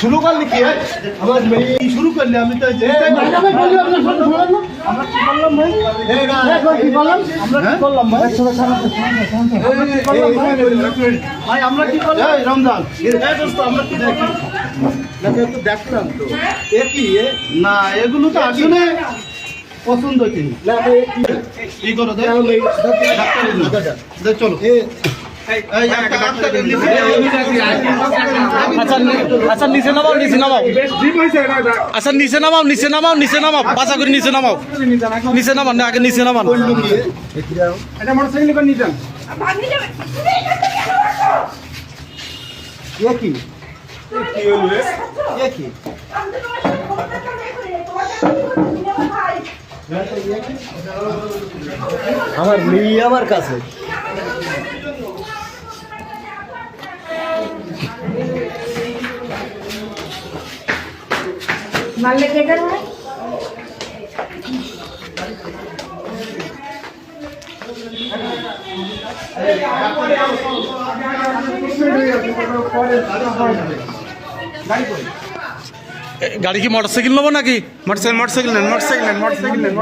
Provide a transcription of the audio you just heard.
শুরু করলি কি? আমার মেয়ে শুরু করলি আমি তো যে ম্যাডামে বললি আপনার সামনে শোনেন না? আমরা কি ভাই? কি করলাম? আমরা কি করলাম ভাই ভাই, আমরা কি করলাম? রমজান আমরা কি দেখি না তো দেখলাম তো এ কি না এগুলো তো আসলে পছন্দ কি না কি করো চলো। আচ্ছা আচ্ছা নিচে নামাও নিচে নামাও। আচ্ছা নিচে নামাও নিচে নামাও নিচে নামাও বাঁচা করে নিচে নামাও। নিচে নামান না আগে নিচে নামান কি? আমার মেয়ে আমার কাছে। মারলে কেটে হয়? গাড়ি কি মোটরসাইকেল নেব নাকি? মোটরসাইকেল মোটরসাইকেল নেন মোটরসাইকেল নেন মোটরসাইকেল নেন।